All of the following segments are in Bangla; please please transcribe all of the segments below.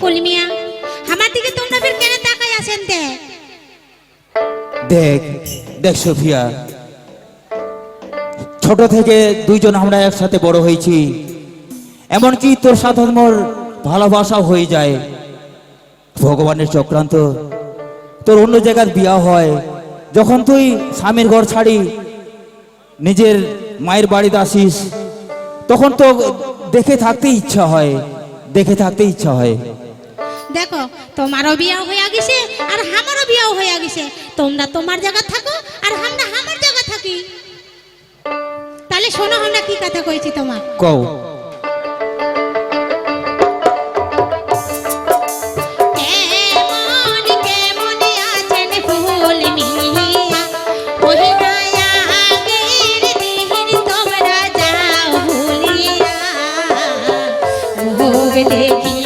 ফুলমিয়া, আমার দিকে তোমরা ফের কেন তাকাই আছেন তে? দেখ দেখ সোফিয়া, ছোট থেকে দুইজন আমরা একসাথে বড় হয়েছি। এমনকি তোর সাথে মোর ভালোবাসা হয়ে যায়। ভগবানের চক্রান্ত, তোর অন্য জায়গার বিয়া হয়। যখন তুই স্বামীর ঘর ছাড়ি, নিজের মায়ের বাড়িতে আসিস, তখন তো দেখে থাকতে ইচ্ছা হয়, দেখে থাকতে ইচ্ছা হয়। দেখো তোমারও বিয়াও হয়ে গেছে আর আমারও বিয়াও হয়ে গেছে। তোমরা তোমার জায়গা থাকো আর আমরা আমার জায়গা থাকি। তাহলে শোনো আমরা কি কথা কইছি তোমার? কও। কেমন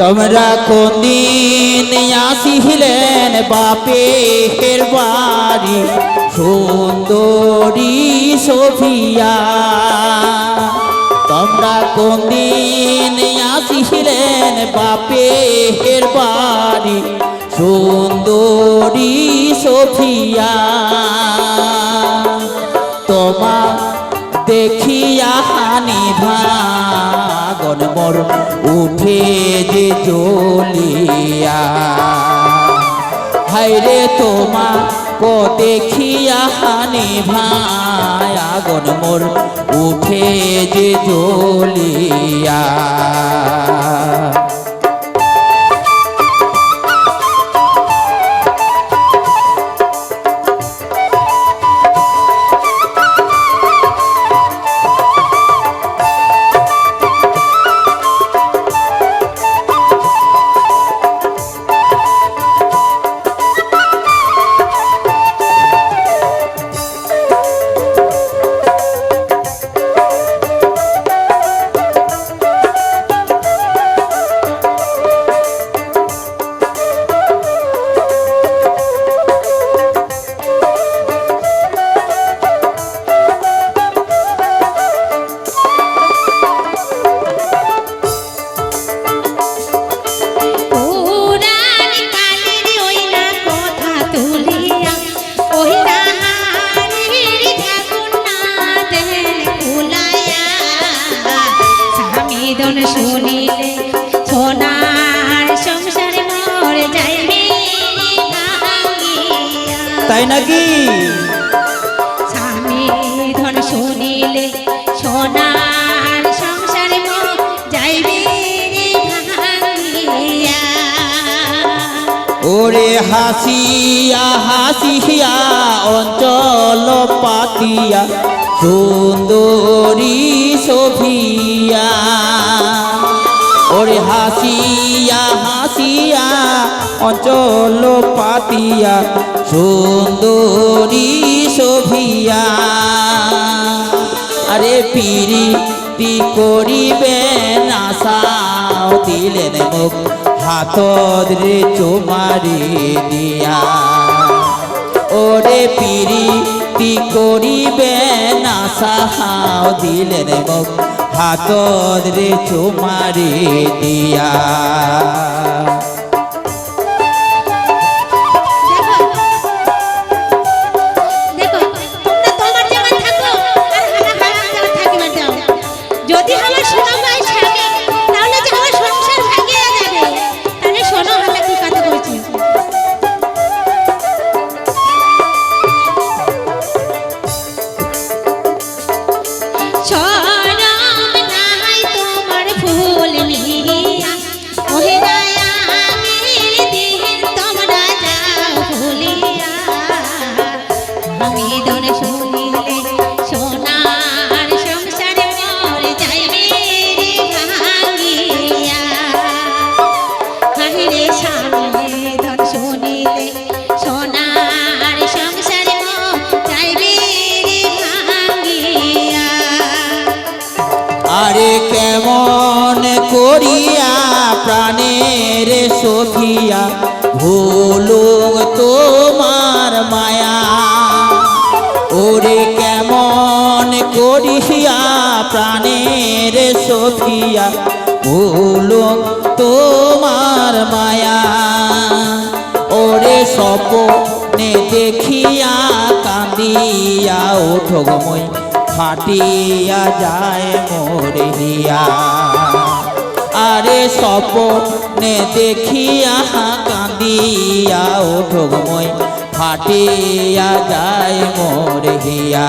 তোমরা কোন দিন আসিলেন বাপের বাড়ি সুন্দরী সোফিয়া। তোমরা কোন দিন আসিলেন বাপের বাড়ি সুন্দরী সোফিয়া। তোমা দেখিয়া হানি ভাগন মোর উঠে যে জ্বলিয়া। হাইরে তোমা কো দেখিয়া হানি ভাই, আগন মোর উঠে যে জ্বলিয়া। স্বামীদন শুনিলে সোনার সংসার মর যাইবে তাই নাকি? স্বামী ধন শুনিলে সোনার সংসার মো যাইবে ওরে হাসিয়া হাসিয়া অঞ্চল পাতিয়া সুন্দরী ওরে হাসিয়া হাসিয়া, অঞ্চল পাতিয়া, সুন্দরী সোফিয়া আরে পিরি তি করিবেন আশাও দিলেন মুখ হাত রে চুমারি দিয়া। ওরে পিরি তি করিবেন আশাও দিলেন মুখ হাত রে চুমারি দিয়া। আমি দন শুনিলে সোনার সংসার মর সংসার মর যাইবে ভাঙিয়া। করিয়া প্রাণের সখিয়া ভুলুম তোমার ওরে কেমন করিয়া প্রাণের সখিয়া ভুলুম তোমার মায়া। ওরে স্বপ্নে দেখিয়া কাঁদিয়া ওঠো গময় ফাটিয়া যায় মোরে হিয়া। আরে স্বপ্নে দেখিয়া কাঁদিয়া ওঠো গময় ফাটিয়া যায় মোর হিয়া।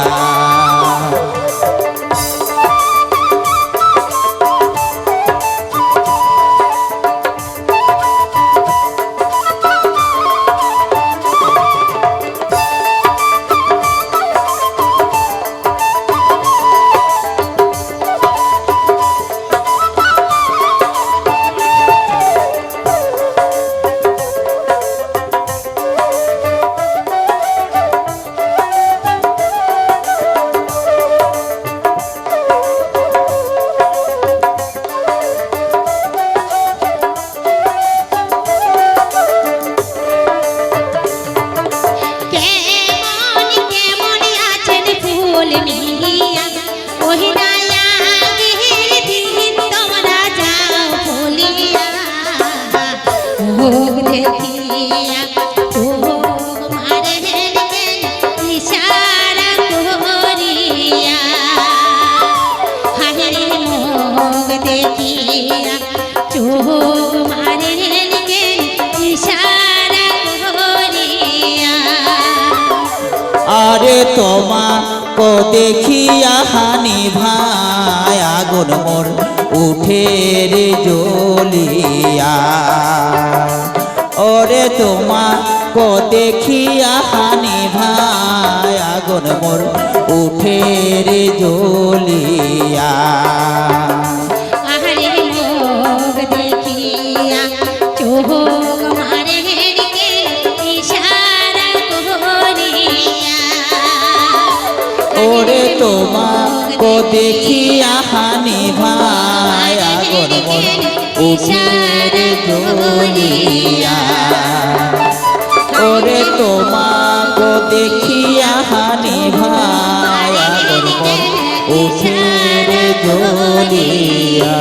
আরে তোমাকে দেখিয়া হানি ভাই, আগুন মোর উঠে রে জ্বলিয়া। ওরে তোমাকে দেখিয়া হানি ভাই, আগুন মোর উঠে রে জ্বলিয়া। তোমাকে দেখিয়া হানি ভাই আগুন মোর উঠে রে জ্বলিয়া ওরে তোমাকে দেখি হানি ভাই আগুন মোর উঠে রে জ্বলিয়া